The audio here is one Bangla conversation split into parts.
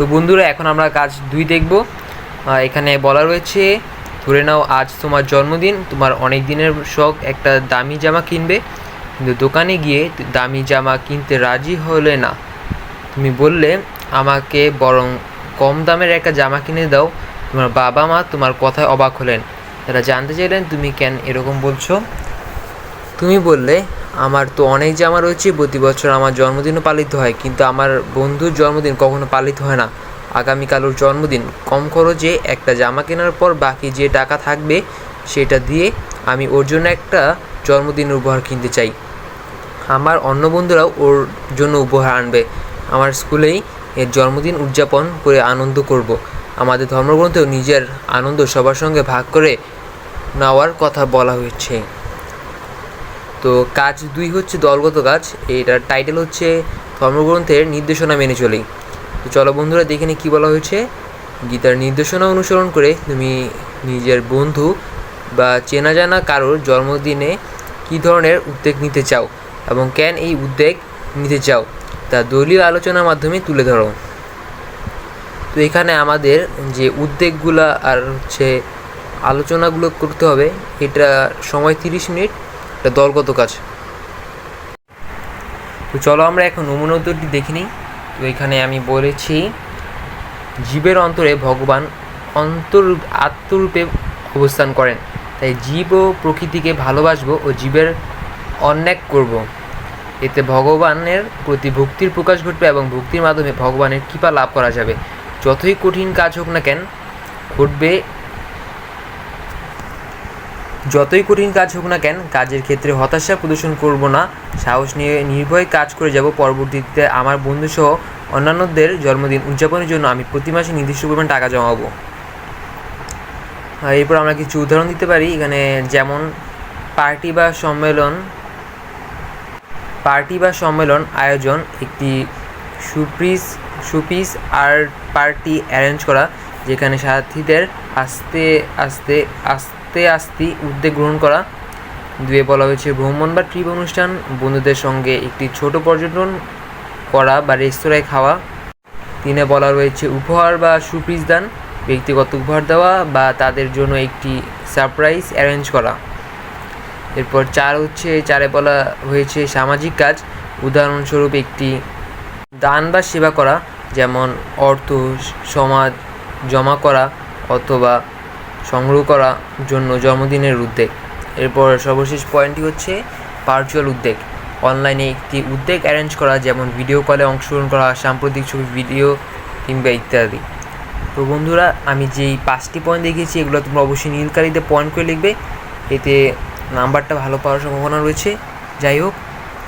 তো বন্ধুরা, এখন আমরা কাজ দুই দেখব। এখানে বলা রয়েছে, ধরে নাও আজ তোমার জন্মদিন, তোমার অনেক দিনের শখ, একটা দামি জামা কিনবে। কিন্তু দোকানে গিয়ে দামি জামা কিনতে রাজি হলে না। তুমি বললে, আমাকে বরং কম দামের একটা জামা কিনে দাও। তোমার বাবা মা তোমার কথায় অবাক হলেন। তারা জানতে চাইলেন, তুমি কেন এরকম বলছো? তুমি বললে আমার তো অনেক জামা রয়েছে, প্রতি বছর আমার জন্মদিনও পালিত হয়, কিন্তু আমার বন্ধুর জন্মদিন কখনো পালিত হয় না। আগামীকাল ওর জন্মদিন। কম খরচে একটা জামা কেনার পর বাকি যে টাকা থাকবে সেটা দিয়ে আমি ওর জন্য একটা জন্মদিন উপহার কিনতে চাই। আমার অন্য বন্ধুরাও ওর জন্য উপহার আনবে। আমার স্কুলেই এর জন্মদিন উদযাপন করে আনন্দ করব। আমাদের ধর্মগ্রন্থেও নিজের আনন্দ সবার সঙ্গে ভাগ করে নেওয়ার কথা বলা হয়েছে। তো কাজ দুই হচ্ছে দলগত কাজ, এটার টাইটেল হচ্ছে ধর্মগ্রন্থের নির্দেশনা মেনে চলেই তো চলো বন্ধুরা দেখে নিই কী বলা হয়েছে। গীতার নির্দেশনা অনুসরণ করে তুমি নিজের বন্ধু বা চেনা জানা কারোর জন্মদিনে কী ধরনের উদ্যোগ নিতে চাও এবং কেন এই উদ্যোগ নিতে চাও, তা দলীয় আলোচনার মাধ্যমে তুলে ধরো। তো এখানে আমাদের যে উদ্যোগগুলো আর হচ্ছে আলোচনাগুলো করতে হবে, এটা সময় তিরিশ মিনিট। এটা দলগত কাজ। তো চলো আমরা এখন নমুনা উত্তরটি দেখে নিই। তো এখানে আমি বলেছি, জীবের অন্তরে ভগবান অন্তর আত্মরূপে অবস্থান করেন। তাই জীব ও প্রকৃতিকে ভালোবাসবো ও জীবের অন্যায় করব। এতে ভগবানের প্রতি ভক্তির প্রকাশ ঘটবে এবং ভক্তির মাধ্যমে ভগবানের কৃপা লাভ করা যাবে। যতই কঠিন কাজ হোক না কেন, ঘটবে যতই কঠিন কাজ হোক না কেন, কাজের ক্ষেত্রে হতাশা প্রদর্শন করব না। সাহস নিয়ে নির্ভয়ে কাজ করে যাব। পরবর্তীতে আমার বন্ধুসহ অন্যান্যদের জন্মদিন উদযাপনের জন্য আমি প্রতি মাসে নির্দিষ্ট পরিমাণ টাকা জমাবো। এরপর আমরা কিছু উদাহরণ দিতে পারি। এখানে যেমন, পার্টি বা সম্মেলন, পার্টি বা সম্মেলন আয়োজন, একটি সুপ্রিস সুপিস আর্ট পার্টি অ্যারেঞ্জ করা, যেখানে সাথীদের আস্তে আস্তে আস্তে আস্তে আস্তে উদ্যোগ গ্রহণ করা। দুয়ে বলা হয়েছে, ভ্রমণ বা ট্রিপ অনুষ্ঠান বন্ধুদের সঙ্গে একটি ছোট পর্যটন করা বা রেস্তোরাঁয় খাওয়া। তিনে বলা রয়েছে, উপহার বা সুপ্রিজ দান, ব্যক্তিগত উপহার দেওয়া বা তাদের জন্য একটি সারপ্রাইজ অ্যারেঞ্জ করা। এরপর চার হচ্ছে, চারে বলা হয়েছে, সামাজিক কাজ, উদাহরণস্বরূপ একটি দান বা সেবা করা, যেমন অর্থ, সমাজ জমা করা অথবা সংগ্রহ করা জন্য জন্মদিনের উদ্যোগ। এরপর সর্বশেষ পয়েন্টটি হচ্ছে ভার্চুয়াল উদ্যোগ। অনলাইনে একটি উদ্যোগ অ্যারেঞ্জ করা, যেমন ভিডিও কলে অংশগ্রহণ করা, সাম্প্রতিক ছবি ভিডিও কিংবা ইত্যাদি। তো বন্ধুরা, আমি যেই পাঁচটি পয়েন্ট দেখিয়েছি, এগুলো তোমরা অবশ্যই নীলকালিতে পয়েন্ট করে লিখবে। এতে নাম্বারটা ভালো পাওয়ার সম্ভাবনা রয়েছে। যাই হোক,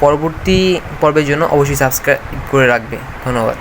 পরবর্তী পর্বের জন্য অবশ্যই সাবস্ক্রাইব করে রাখবে। ধন্যবাদ।